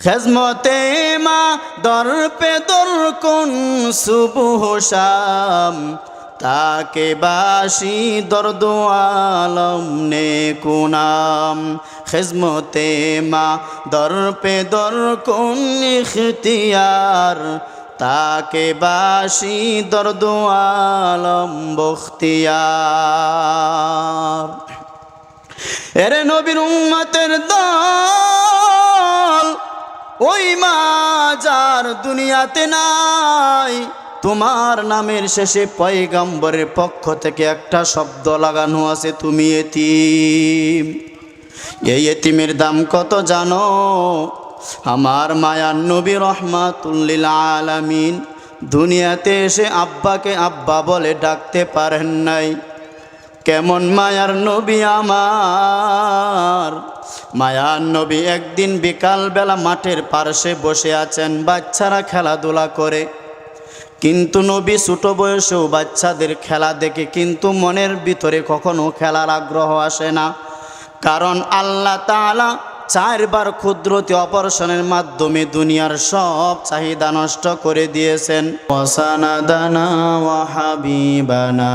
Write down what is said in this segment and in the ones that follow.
খেজমতে মা দর্পে দর কোন সুবহ শাম। তাকে বাসি দর্দ আলম নে কুনাম খেজমতে মা দর্পে দর কোন ইখতিয়ার। তাকে বাসি দর্দ আলম বখতিয়ার। এরে নবীর উম্মতের দল ওই মা যার দুনিয়াতে নাই, তোমার নামের শেষে পয়গাম্বরের পক্ষ থেকে একটা শব্দ লাগানো আছে, তুমি এতিম। এই এতিমের দাম কত জানো? আমার মায়ার নবী রহমাতুল্লিল আলামিন দুনিয়াতে এসে আব্বাকে আব্বা বলে ডাকতে পারেন নাই। কেমন মায়ার নবী আমার? মায়ার নবী একদিন বিকালবেলা মাঠের পার্শ্বে বসে আছেন বাচ্চারা খেলাধুলা করে। কিন্তু নবী ছোট বয়সেও বাচ্চাদের খেলা দেখে কিন্তু মনের ভিতরে কখনো খেলার আগ্রহ আসে না। কারণ আল্লাহ তাআলা চারবার ক্ষুদ্রতি অপারেশনের মাধ্যমে দুনিয়ার সব চাহিদা নষ্ট করে দিয়েছেন। ওয়া হাবিবানা।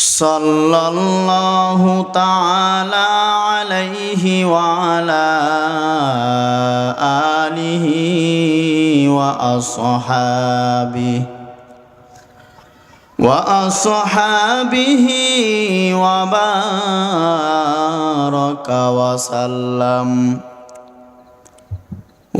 صلى الله تعالى عليه وعلى آله وأصحابه وأصحابه وبارك وسلم.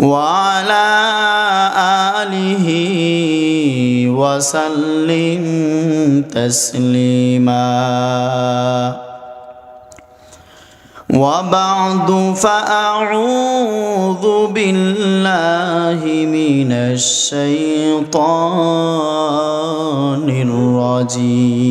وعلى آله وسلم تسليما. وبعد فأعوذ بالله من الشيطان الرجيم.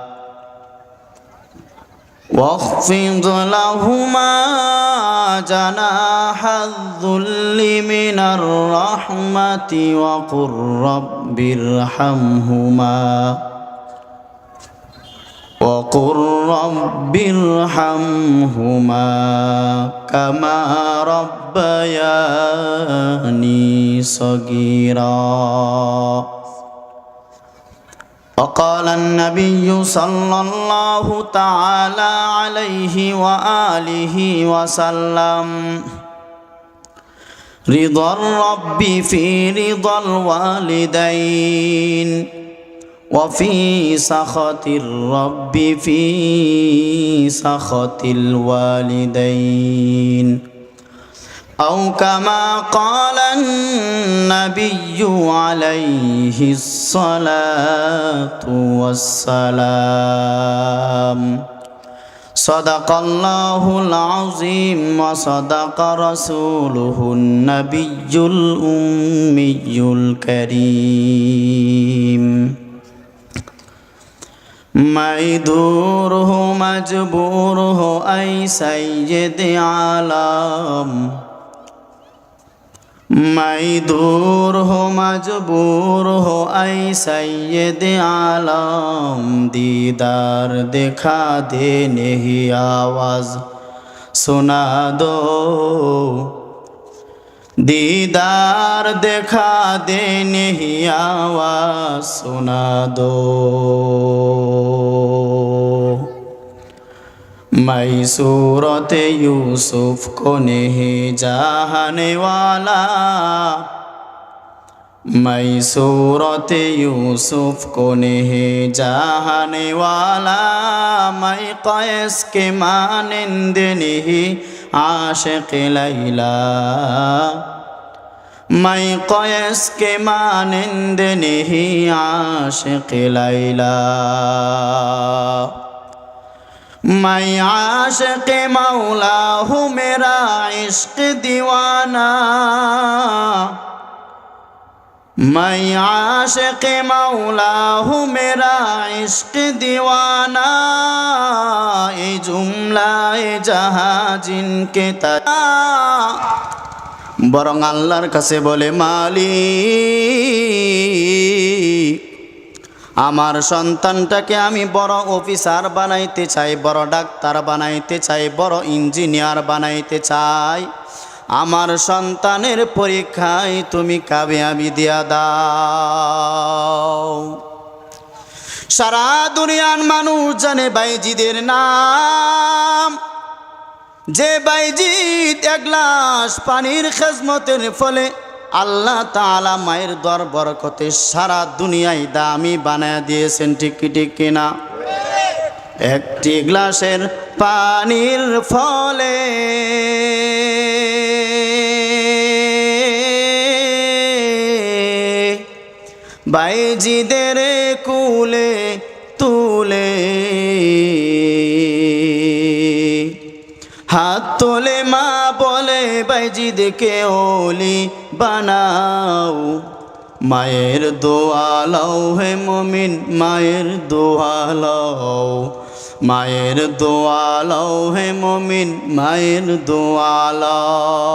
واخفض لهما جناح الذل من الرحمة وقل رب ارحمهما وقل رب ارحمهما كما ربياني صغيرا. وقال النبي صلى الله تعالى عليه وآله وسلم رضا الرب في رضا الوالدين وفي سخط الرب في سخط الوالدين. أو كما قال النبي عليه الصلاة والسلام. صدق الله العظيم وصدق رسوله النبي الأمي الكريم. معذور هو مجبور هو أي سيد عالم. میں دور ہو مجبور ہو اے سید عالم دیدار دکھا دے نہیں آواز سنا دو دیدار دکھا دے نہیں آواز سنا دو मैं सूरत यूसुफ को नहीं चाहने वाला मैं सूरत यूसुफ को नहीं चाहने वाला मैं कैस के मानंद नहीं आशिक लैला मैं कैस के मानंद नहीं आशिक लैला मैं आशिक मौला हूँ मेरा इश्क दीवाना मैं आशिक मौला हूँ मेरा इश्क दीवाना ये जुमला ये जहाँ जिनके তা বরং আল্লাহর কাছে বলে মালিক আমার সন্তানটাকে আমি বড় অফিসার বানাইতে চাই, বড় ডাক্তার বানাইতে চাই, বড় ইঞ্জিনিয়ার বানাইতে চাই। আমার সন্তানের পরীক্ষায় তুমি কাবিয়াবি দিয়া দাও। সারা দুনিয়ার মানুষ জানে বাইজিদের নাম। যে বাইজিদ এক গ্লাস পানির খেজমতের ফলে আল্লাহ তালা মায়ের দর বরকতে সারা দুনিয়ায় দামি বানায় দিয়েছেন, ঠিক ঠিক কিনা একটি গ্লাসের পানির ফলে বাইজিদের কুলে তুলে হাত তোলে মা বলে, বাইজিদকে ওলি বানাও। মায়ের দোয়ালাও হে মমিন, মায়ের দোয়ালাও মায়ের দোয়ালাও হে মমিন, মায়ের দোয়ালাও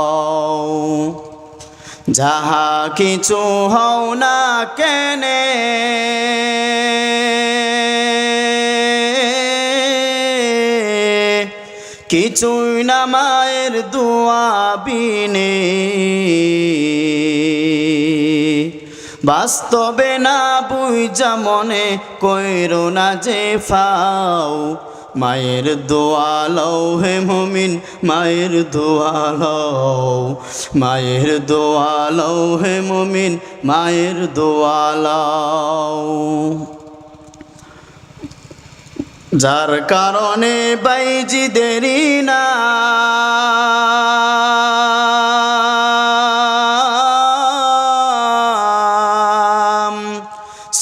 যাহা কিছু হও না কেনে কিছুই না মায়ের দোয়া বিনে। বাস্তবে না বুঝা মনে কইরো না যে ফাও। মায়ের দোয়ালও হে মমিন, মায়ের দোয়ালও মায়ের দোয়ালও হে মমিন, মায়ের দোয়ালও যার কারণে বাইজি দেরি না।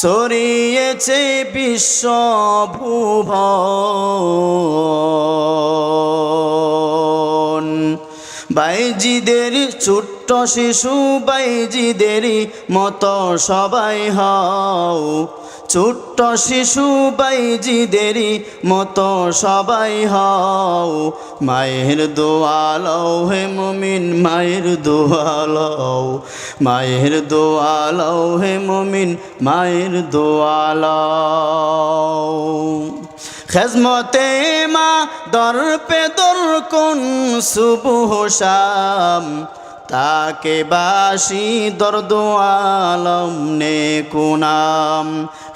সরিয়েছে বিশ্ব ভুবন বাইজিদের ছোট্ট শিশু বাইজিদেরই মতো সবাই হও। ছোট্ট শিশু বাইজিদেরই মতো সবাই হও। মায়ের দোয়ালও হে মুমিন, মায়ের দোয়ালও। মায়ের দোয়ালও হে মুমিন, মায়ের দোয়ালও। খেজমতে মা দর পে দর কোন শুভ শাম তাকে বাসি দর্দ আলম নে কুনাম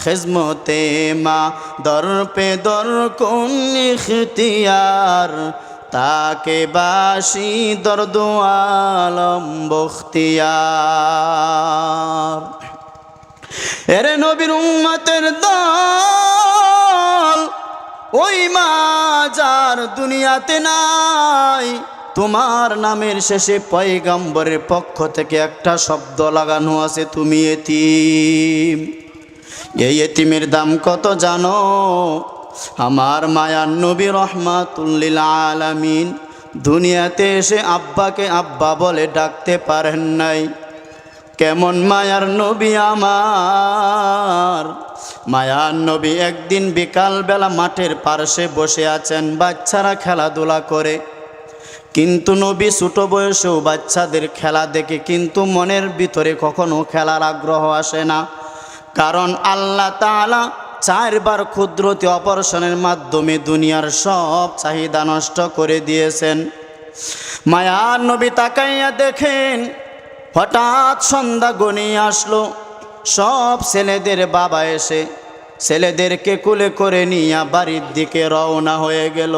খেজমতে মা দর পে দর কোন তাকে বাসি দর্দ আলম বখতিয়ার। এরে নবীর উম্মতের দল ওই মা যার দুনিয়াতে নাই। তোমার নামের শেষে পয়গাম্বরের পক্ষ থেকে একটা শব্দ লাগানো আছে, তুমি এতিম। এই এতিমের দাম কত জানো? আমার মায়ার নবী রহমাতুল্লিল আলামিন দুনিয়াতে এসে আব্বাকে আব্বা বলে ডাকতে পারেন নাই। কেমন মায়ার নবী আমার? মায়ার নবী একদিন বিকালবেলা মাঠের পার্শ্বে বসে আছেন, বাচ্চারা খেলাধুলা করে। কিন্তু নবী ছোট বয়সেও বাচ্চাদের খেলা দেখে কিন্তু মনের ভিতরে কখনো খেলার আগ্রহ আসে না। কারণ আল্লাহ তাআলা চারবার ক্ষুদ্রতি অপারেশনের মাধ্যমে দুনিয়ার সব চাহিদা নষ্ট করে দিয়েছেন। মায়ার নবী তাকাইয়া দেখেন, হঠাৎ সন্ধ্যা গনিয়ে আসলো। সব ছেলেদের বাবা এসে ছেলেদেরকে কুলে করে নিয়ে বাড়ির দিকে রওনা হয়ে গেল।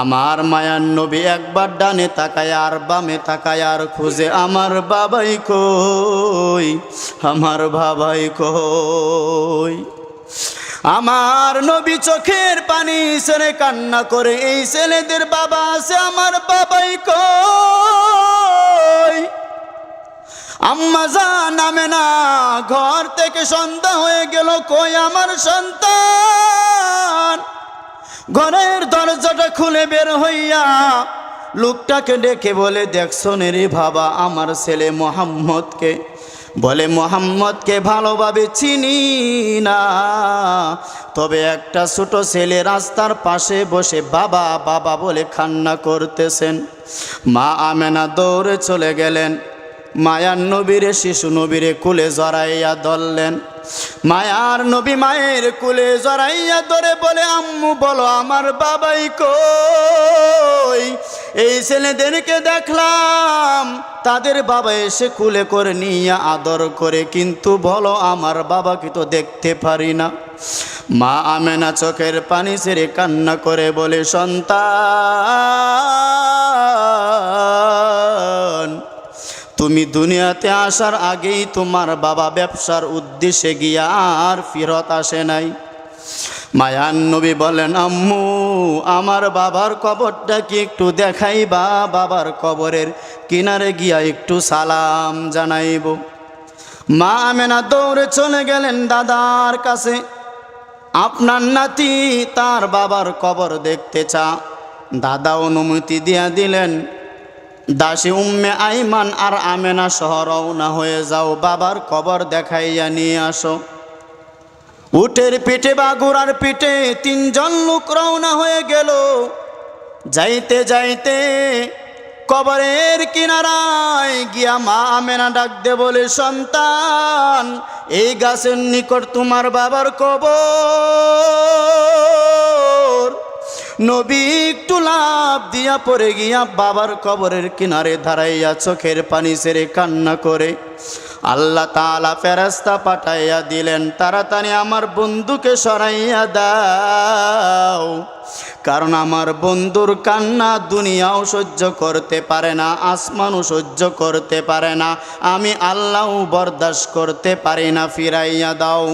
আমার মায়ার নবী একবার ডানে তাকায়, আর বামে তাকায়, আর খুঁজে আমার বাবাই কই? আমার বাবাই কই? আমার নবী চোখের পানি ছেড়ে কান্না করে, এই ছেলেদের বাবা আছে আমার বাবাই কই? আম্মা যা নামে না, ঘর থেকে সন্ধ্যা হয়ে গেল, কই আমার সন্তান? ঘরের দরজাটা খুলে বের হইয়া লোকটাকে ডেকে বলে দেখছ রে বাবা, আমার ছেলে মোহাম্মদকে। বলে, মোহাম্মদকে ভালোভাবে চিনি না। তবে একটা ছোট ছেলে রাস্তার পাশে বসে বাবা বাবা বলে কান্না করতেছেন। মা আমেনা দৌড়ে চলে গেলেন। মায়ার নবীরে শিশু নবীরে কুলে জড়াইয়া ধরলেন। মায়ার নবী মায়ের কুলে জড়াইয়া ধরে বলে, আম্মু, বলো আমার বাবাই কই? এই ছেলেদেরকে দেখলাম, তাদের বাবা এসে কুলে করে নিয়ে আদর করে, কিন্তু বলো আমার বাবাকে তো দেখতে পারি না। মা আমেনা চোখের পানি ছেড়ে কান্না করে বলে, সন্তান তুমি দুনিয়াতে আসার আগেই তোমার বাবা ব্যবসার উদ্দেশ্যে গিয়া আর ফিরত আসে নাই। মায়ান নবী বলেন, আম্মু, আমার বাবার কবরটা কি একটু দেখাইবা? বাবার কবরের কিনারে গিয়া একটু সালাম জানাইব। মা আমেনা দৌড়ে চলে গেলেন দাদার কাছে। আপনার নাতি তার বাবার কবর দেখতে চা দাদা অনুমতি দিয়া দিলেন দাসী উম্মে আইমান আর আমেনা সহ রওনা হয়ে যাও, বাবার কবর দেখাইয়া নিয়ে আসো। উটের পিঠে বা ঘোড়ার পিঠে তিনজন লোক রওনা হয়ে গেল। যাইতে যাইতে কবরের কিনারায় গিয়া মা আমেনা ডাক দে বলে, সন্তান, এই গাছের নিকট তোমার বাবার কবর। নবী একটু লাভ দিয়া পড়ে গিয়া বাবার কবরের কিনারে ধারাইয়া চোখের পানি সেরে কান্না করে। আল্লাহ তালা ফেরাস্তা পাঠাইয়া দিলেন, তাড়াতাড়ি আমার বন্ধুকে সরাইয়া দাও। কারণ আমার বন্ধুর কান্না দুনিয়াও সহ্য করতে পারে না, আসমানও সহ্য করতে পারে না। আমি আল্লাহ বরদাস্ত করতে পারি না, ফিরাইয়া দাও।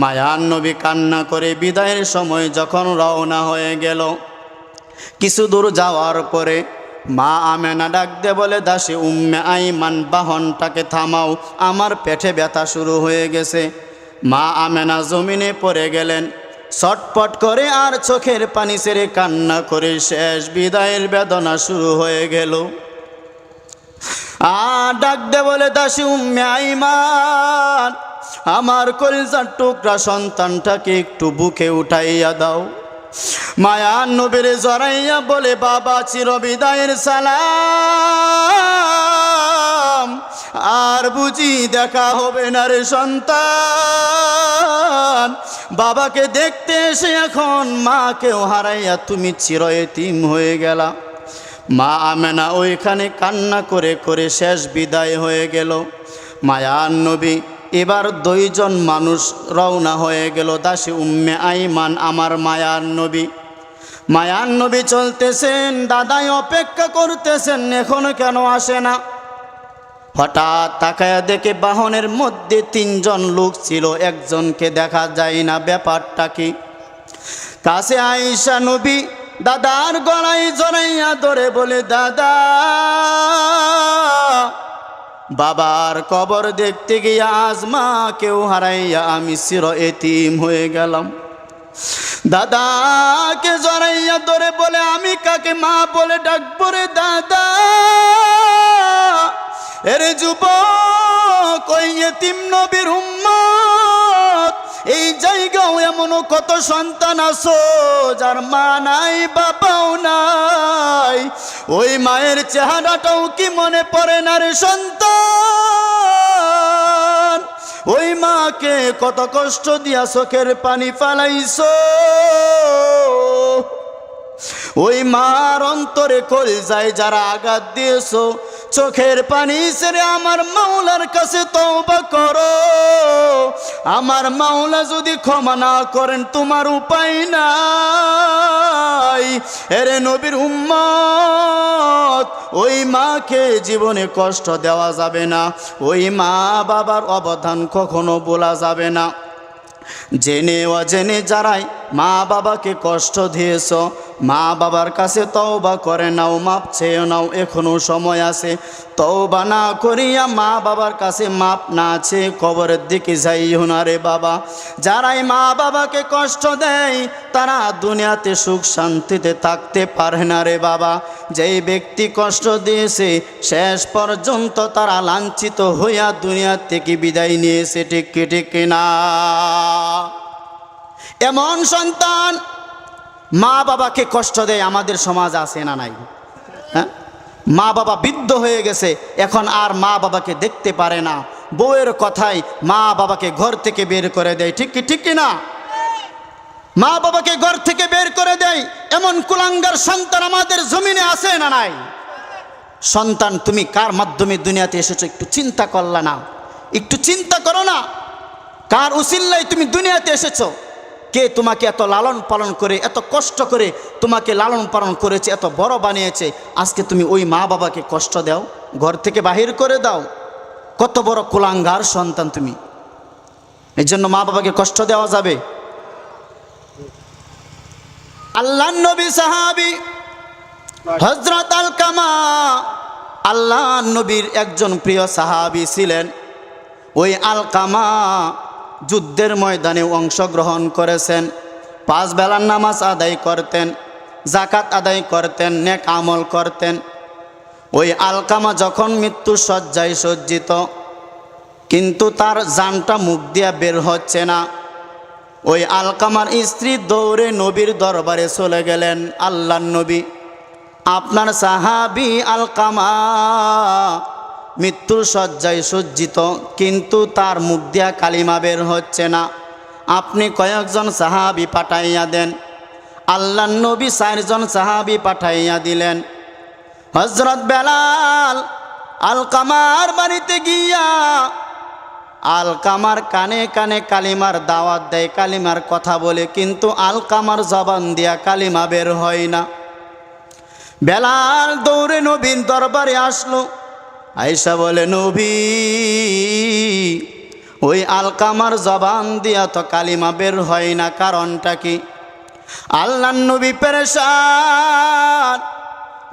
মায়ার নবী কান্না করে বিদায়ের সময় যখন রওনা হয়ে গেল, কিছু দূর যাওয়ার পরে মা আমেনা ডাক দে বলে, দাসী উম্মে আইমান, বাহনটাকে থামাও, আমার পেটে ব্যথা শুরু হয়ে গেছে। মা আমেনা জমিনে পড়ে গেলেন। ছটপট করে আর চোখের পানি ছেড়ে কান্না করে শেষ বিদায়ের বেদনা শুরু হয়ে গেল। আর ডাক দে বলে দাসী উম্মে আমার কলিজার টুকরা সন্তানটাকে একটু বুকে উঠাইয়া দাও। মায়ার নবীর জড়াইয়া বলে, বাবা চির বিদায়ের সালাম। আর বুঝি দেখা হবে না রে সন্তান। বাবাকে দেখতে এসে এখন মাকেও হারাইয়া তুমি চির এতিম হয়ে গেলা। মা আমেনা ওইখানে কান্না করে করে শেষ বিদায় হয়ে গেল। মায়ার নবী, এবার দুইজন মানুষ রওনা হয়ে গেল দাসী উম্মে আইমান, আমার মায়ার নবী। মায়ার নবী চলতেছেন, দাদাই অপেক্ষা করতেছেন, এখনও কেন আসে না? হঠাৎ তাকায়া দেখে বাহনের মধ্যে তিনজন লোক ছিল, একজনকে দেখা যায় না, ব্যাপারটা কি? কাছে আইসা নবী দাদার গলায় জড়াইয়া ধরে বলে, দাদা, বাবার কবর দেখতে গিয়ে আজ মা কেউ হারাইয়া আমি চির এতিম হয়ে গেলাম। দাদাকে জড়াইয়া ধরে বলে, আমি কাকে মা বলে ডাকবো রে দাদা? এরে যুবক, ওই উম্মত। এই জায়গাও এমনও কত সন্তান আছো, যার মা নাই, বাবাও নাই। ওই মায়ের চেহারাটাও কি মনে পড়ে না রে সন্তান? ওই মাকে কত কষ্ট দিয়া চোখের পানি ফালাইছো। ওই মার অন্তরে কল যায় যারা আঘাত দিয়েছ, চোখের পানি সেরে আমার মাওলার কাছে তওবা করো। আমার মাওলা যদি ক্ষমা না করেন, তোমার উপায় নাই। এরে নবীর উম্মত, ওই মাকে জীবনে কষ্ট দেওয়া যাবে না। ওই মা বাবার অবদান কখনো বলা যাবে না। জেনে অজেনে যারাই মা বাবাকে কষ্ট দিয়েছ, মা বাবার কাছে তওবা করে নাও, মাপ চেয়ে নাও এখনও সময় আছে। তওবা না করিয়া মা বাবার কাছে মাপ না আছে কবরের দিকে যাইও না রে বাবা। যারাই মা বাবাকে কষ্ট দেয়, তারা দুনিয়াতে সুখ শান্তিতে থাকতে পারে না রে বাবা। যেই ব্যক্তি কষ্ট দিয়েছে, শেষ পর্যন্ত তারা লাঞ্ছিত হইয়া দুনিয়া থেকে বিদায় নিয়েছে, ঠিক ঠিক না? এমন সন্তান মা বাবাকে কষ্ট দেয়, আমাদের সমাজ আছে না নাই? হ্যাঁ? মা বাবা বৃদ্ধ হয়ে গেছে, এখন আর মা বাবাকে দেখতে পারে না। বউয়ের কথায় মা বাবাকে ঘর থেকে বের করে দেয়, ঠিক কি ঠিক কি না? মা বাবাকে ঘর থেকে বের করে দেয়, এমন কুলাঙ্গার সন্তান আমাদের জমিনে আছে না নাই? সন্তান, তুমি কার মাধ্যমে দুনিয়াতে এসেছ একটু চিন্তা করলা না? একটু চিন্তা করো না। কার উসিল্লাই তুমি দুনিয়াতে এসেছ? কে তোমাকে এত লালন পালন করে, এত কষ্ট করে তোমাকে লালন পালন করেছে, এত বড় বানিয়েছে? আজকে তুমি ওই মা বাবাকে কষ্ট দাও, ঘর থেকে বাহির করে দাও। কত বড় কুলাঙ্গার সন্তান তুমি। এর জন্য মা বাবাকে কষ্ট দেওয়া যাবে। আল্লাহ নবী সাহাবি হজরত আল কামা আল্লাহ নবীর একজন প্রিয় সাহাবি ছিলেন। ওই আল কামা যুদ্ধের ময়দানে অংশগ্রহণ করেছেন। পাঁচ বেলার নামাজ আদায় করতেন জাকাত আদায় করতেন, নেক আমল করতেন। ওই আলকামা যখন মৃত্যু সজ্জায় সজ্জিত, কিন্তু তার জানটা মুখ দিয়া বের হচ্ছে না। ওই আলকামার স্ত্রী দৌড়ে নবীর দরবারে চলে গেলেন আল্লাহ নবী, আপনার সাহাবি আলকামা মৃত্যুর শয্যায় সজ্জিত, কিন্তু তার মুখ দিয়া কালিমা বের হচ্ছে না। আপনি কয়েকজন সাহাবি পাঠাইয়া দেন। আল্লাহ নবী চারজন সাহাবি পাঠাইয়া দিলেন। হজরত বেলাল আলকামার বাড়িতে গিয়া আলকামার কানে কানে কালিমার দাওয়াত দেয়, কালিমার কথা বলে, কিন্তু আলকামার জবান দিয়া কালিমা বের হয় না। বেলাল দৌড়ে নবীন দরবারে আসলো। আয়সা বলে, নবী, ওই আলকামার জবান দিয়া তো কালিমা বের হয় না, কারণটা কি? আল্লাহ নবী পেরেশান,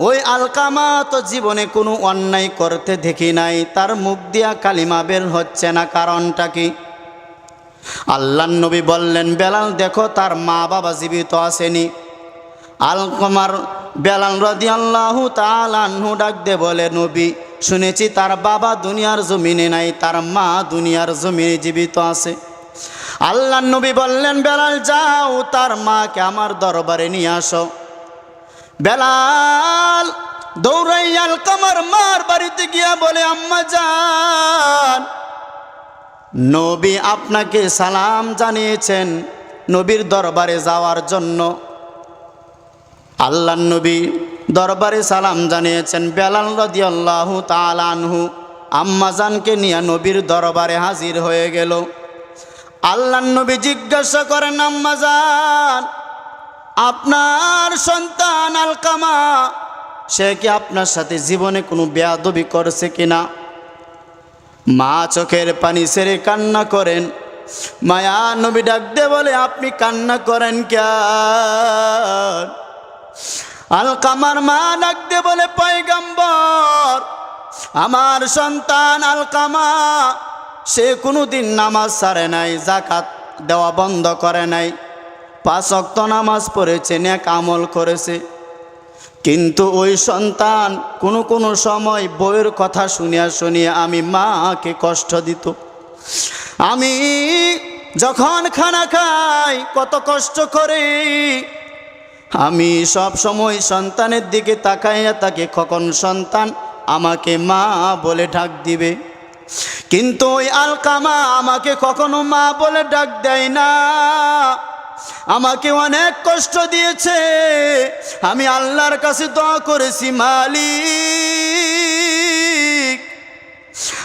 ওই আলকামা তো জীবনে কোনো অন্যায় করতে দেখি নাই, তার মুখ দিয়া কালিমা বের হচ্ছে না, কারণটা কি? আল্লাহ নবী বললেন, বেলাল, দেখো, তার মা বাবা জীবিত আসেনি। আলকমার বেলাল রদি আল্লাহ ডাক দে বলে, নবী শুনেছি, তার বাবা দুনিয়ার জমিনে নাই, তার মা দুনিয়ার জমিনে জীবিত আছে। আল্লাহ নবী বললেন, বেলাল যাও, তার মাকে আমার দরবারে নিয়ে আসো। বেলাল দৌড়াইয়াল আলকামার মার বাড়িতে গিয়া বলে, আম্মা যান নবী আপনাকে সালাম জানিয়েছেন নবীর দরবারে যাওয়ার জন্য। আল্লাহ নবী দরবারে সালাম জানিয়েছেন বেলাল রদিয়াল্লাহু তালানহু আম্মাজানকে নিয়ে নবীর দরবারে হাজির হয়ে গেল। আল্লাহ নবী জিজ্ঞাসা করেন আম্মাজান আপনার সন্তান আলকামা, সে কি আপনার সাথে জীবনে কোনো বেয়াদবি করছে কিনা? মা চোখের পানি সেরে কান্না করেন। মায়া নবী ডাক দে বলে, আপনি কান্না করেন কেন? আলকামার মা ডাক দে বলে, পয়গম্বর, আমার সন্তান আলকামা সে কোনোদিন নামাজ ছাড়ে নাই জাকাত দেওয়া বন্ধ করে নাই। পাঁচ নামাজ পড়েছে, নেক আমল করেছে। কিন্তু ওই সন্তান কোনো কোনো সময় বইয়ের কথা শুনিয়া শুনিয়া আমি মাকে কষ্ট দিত। আমি যখন খানা খাই, কত কষ্ট করে আমি সব সময় সন্তানের দিকে তাকাইয়া তাকে কখন সন্তান আমাকে মা বলে ডাক দিবে। কিন্তু ওই আলকামা আমাকে কখনো মা বলে ডাক দেয় না। আমাকে অনেক কষ্ট দিয়েছে। আমি আল্লাহর কাছে দোয়া করেছি, মালিক।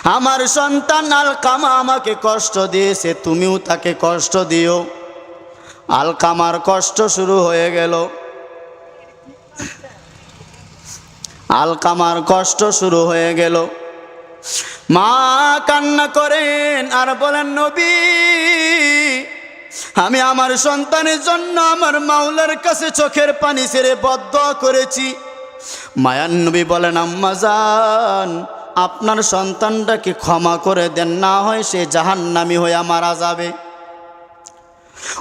আমার সন্তান আলকামা আমাকে কষ্ট দিয়েছে, তুমিও তাকে কষ্ট দিও। আলকামার কষ্ট শুরু হয়ে গেল। আলকামার কষ্ট শুরু হয়ে গেল। মা কান্না করেন আর বলেন, নবী, আমি আমার সন্তানের জন্য আমার মাওলার কাছে চোখের পানি ছেড়ে বদ্ধ করেছি। মায়ান নবী বলেন আম্মাজান আপনার সন্তানটাকে ক্ষমা করে দেন, না হয় সে জাহান্নামি হয়ে মারা যাবে।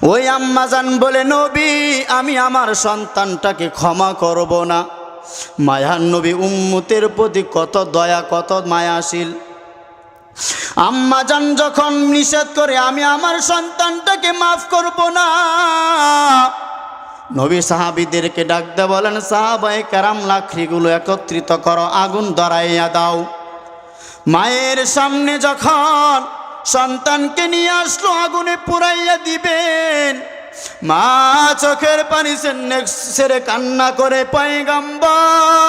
ওই আম্মাজান বলে, নবী, আমি আমার সন্তানটাকে ক্ষমা করব না। মায়ান নবী উম্মতের প্রতি কত দয়া, কত মায়াশীল। আম্মাজান যখন নিষেধ করে, আমি আমার সন্তানটাকে মাফ করব না। নবী সাহাবিদেরকে ডাকতে বলেন সাহাবাই কারাম লাখরিগুলো একত্রিত করো, আগুন ধরাইয়া দাও। মায়ের সামনে যখন সন্তানকে নিয়ে আসলো, আগুনে পুরাইয়া দিবেন। মা চোখের পানি সেরে কান্না করে, পয়গম্বর,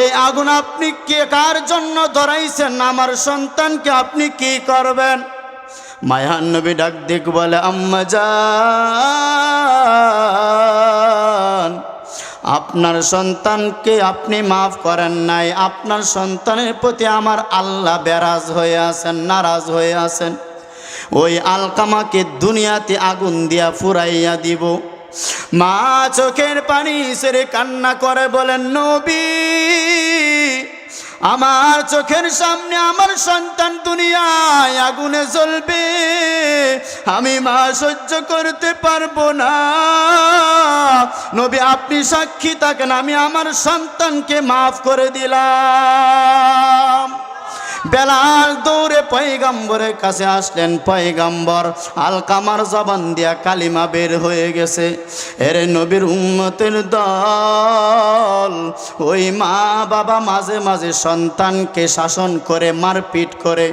এই আগুন আপনি কে, কার জন্য ধরাইছেন? আমার সন্তানকে আপনি কি করবেন? মায়ান নবী ডাক দিক বলে, আম্মা যান। আপনার সন্তানকে আপনি মাফ করেন নাই। আপনার সন্তানের প্রতি আমার আল্লাহ বেরাজ হয়ে আছেন, নারাজ হয়ে আছেন। ওই আলকামাকে দুনিয়াতে আগুন দিয়া ফুরাইয়া দিব। মা চোখের পানি সেরে কান্না করে বলেন, নবী আমার চোখের সামনে আমার সন্তান দুনিয়ায় আগুনে জ্বলবে। আমি মা সহ্য করতে পারব না। নবী, আপনি সাক্ষী থাকেন, আমি আমার সন্তানকে মাফ করে দিলাম। বেলাল দৌড়ে পয়গাম্বরের কাছে আসলেন। পয়গাম্বর আলকামার জবান দিয়া কালিমা বের হয়ে গেছে। এর নবীর উম্মতের দল, ওই মা বাবা মাঝে মাঝে সন্তানকে শাসন করে, মারপিট করে।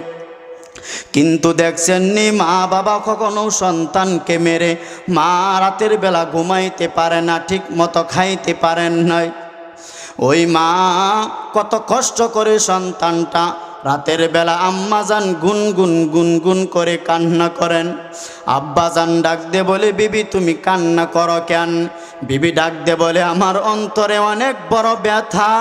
কিন্তু দেখছেন নি মা বাবা কখনো সন্তানকে মেরে। মা রাতের বেলা ঘুমাইতে পারে না, ঠিক মতো খাইতে পারেন নয় ওই মা কত কষ্ট করে সন্তানটা রাতের বেলা আম্মাজান গুনগুন গুনগুন করে কান্না করেন। আব্বাজান ডাক দে বলে, বিবি, তুমি কান্না করো কেন? বিবি ডাক দে বলে, আমার অন্তরে অনেক বড় ব্যথা।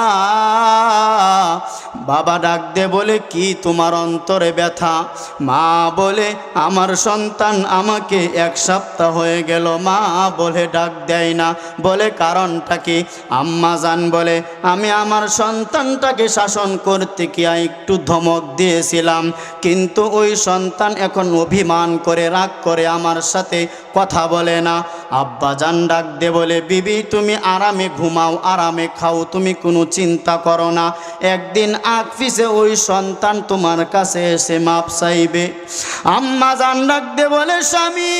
বাবা ডাক দে বলে, কি তোমার অন্তরে ব্যথা? মা বলে, আমার সন্তান আমাকে এক সপ্তাহ হয়ে গেল। মা বলে, ডাক দেয় না। বলে, কারণটা কি? আম্মা জান বলে, আমি আমার সন্তানটাকে শাসন করতে গিয়া একটু ধমক দিয়েছিলাম। কিন্তু ওই সন্তান এখন অভিমান করে, রাগ করে আমার সাথে কথা বলে না। আব্বা জান ডাক দে বলে, বিবি, তুমি আরামে ঘুমাও, আরামে খাও, তুমি কোনো চিন্তা করো না। একদিন আগ পিছে ওই সন্তান তোমার কাছে এসে মাপ চাইবে। আম্মা জান ডাক দে বলে, স্বামী,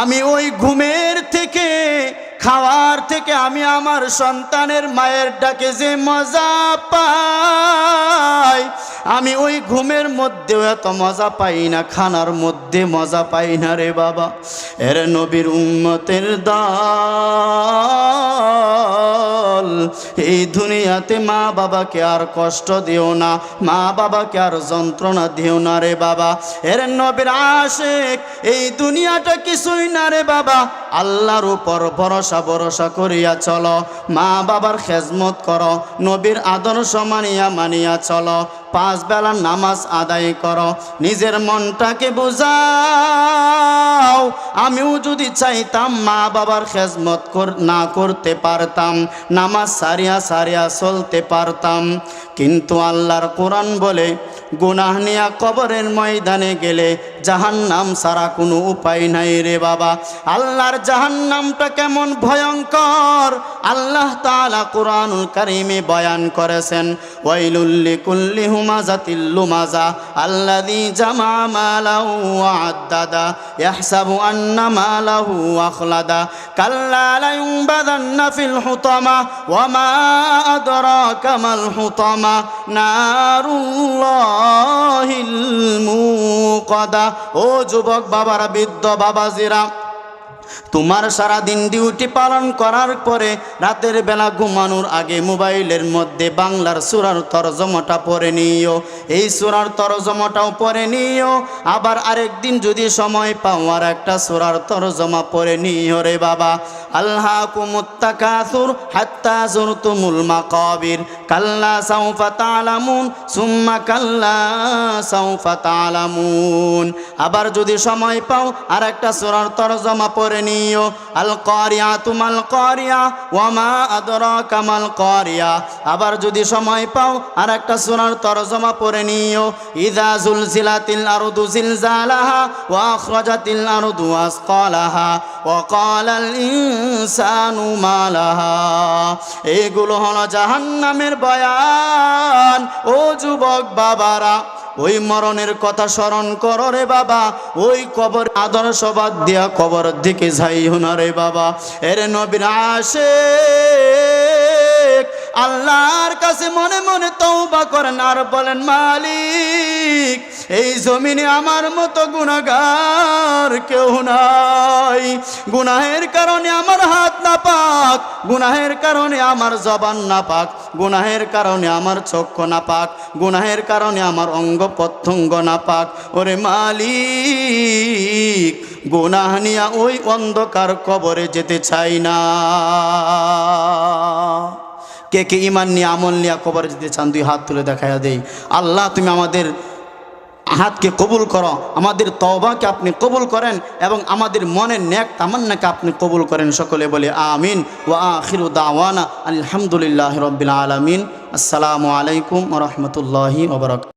আমি ওই থেকে খাওয়ার থেকে আমি আমার সন্তানের মায়ের ডাকে যে মজা পাই, আমি ওই ঘুমের মধ্যেও এত মজা পাই না, খানার মধ্যে মজা পাই না রে বাবা। এর নবীর উম্মতের দল, এই দুনিয়াতে মা বাবাকে আর কষ্ট দিও না, মা বাবাকে আর যন্ত্রণা দিও না রে বাবা। এর নবীর আশেক, এই দুনিয়াটা কিছুই না রে বাবা। আল্লাহর উপর ভরসা ভরসা করিয়া চলো। মা বাবার খেজমত করো, নবীর আদর্শ মানিয়া মানিয়া চলো। পাঁচ বেলা নামাজ আদায় করো, নিজের মনটাকে বোঝাও। আমিও যদি চাইতাম মা বাবার খেজমত না করতে পারতাম, নামাজ সারিয়া সারিয়া চলতে পারতাম। কিন্তু আল্লাহর কোরআন বলে গুনাহ নিয়া কবরের ময়দানে গেলে জাহান্নাম ছাড়া কোনো উপায় নাই রে বাবা। আল্লাহর জাহান্নামটা কেমন ভয়ঙ্কর। আল্লাহ তাআলা কোরআনুল কারিমে বয়ান করেছেন ওয়াইলুল্লি কুল্লি হুমাজাতিল লুমাজা আল্লাযী জামা মালাহু ওয়া আদ্দাদা, ইয়াহসাবু আন্না মালাহু আখলাদা, কাল্লা লা ইউনবাযান্না ফিল হুতামা ওয়া মা আদরাকা মাল হুতামা। নারুল্লাহিল মুকাদা। ও যুবক বাবারা, বৃদ্ধ বাবাজিরা, তোমার সারা দিন ডিউটি পালন করার পরে রাতের বেলা ঘুমানোর আগে মোবাইলের মধ্যে বাংলার সুরার তরজমাটা পড়ে নিও। এই সুরার তরজমাটাও পড়ে নিও। আবার আরেক দিন যদি সময় পাও, আর একটা সুরার তরজমা পড়ে নিও রে বাবা। আল্লাহ কুমুত্তাকাসুর হাত্তা জুরতুমুল মাকাবির, কাল্লা সাউফা সুম্মা কাল্লা সাউফা আবার যদি সময় পাও আর একটা সুরার তরজমা পড়ে নিও। আল করিয়া তুমাল কারিয়া, ওয়ামা আদর কামাল করিয়া। আবার যদি সময় পাও আর একটা সুরার তরজমা পড়ে নিও। ইদা জুলজিলাতিল আরদু জিলজালাহা, ওয়া আখরাজাতিল আরদু আসকালাহা। ওয়া ক্বালাল ইনসানু মালাহা। এগুলো হলো জাহান্নামের বয়ান। ও যুবক বাবারা, ওই মরণের কথা স্মরণ করো রে বাবা। ওই কবর আদর্শবাদ দিয়া কবর দিকে যাইও না রে বাবা। এর নবীর আসে আল্লাহর কাছে মনে মনে তৌবা করেন আর বলেন, মালিক এই জমিনে আমার মতো গুণাগার কেউ নাই। গুনাহের কারণে আমার হাত না পাক গুনাহের কারণে আমার জবান না পাক গুনাহের কারণে আমার চক্ষু না পাক গুনাহের কারণে আমার অঙ্গ প্রত্যঙ্গ না পাক ওরে মালিক, গুনাহ নিয়া ওই অন্ধকার কবরে যেতে চাই না। কে কে ইমান নিয়ে আমল নিয়ে কবরে যেতে চান, দুই হাত তুলে দেখাইয়া দেই। আল্লাহ, তুমি আমাদের হাতকে কবুল করো। আমাদের তওবাকে আপনি কবুল করেন এবং আমাদের মনের ন্যাক তামান্নাকে আপনি কবুল করেন। সকলে বলে আমিন। ও আখিরু দাওয়ানা আলহামদুলিল্লাহ রবিল আলমিন। আসসালামু আলাইকুম রহমতুল্লাহি ওবরক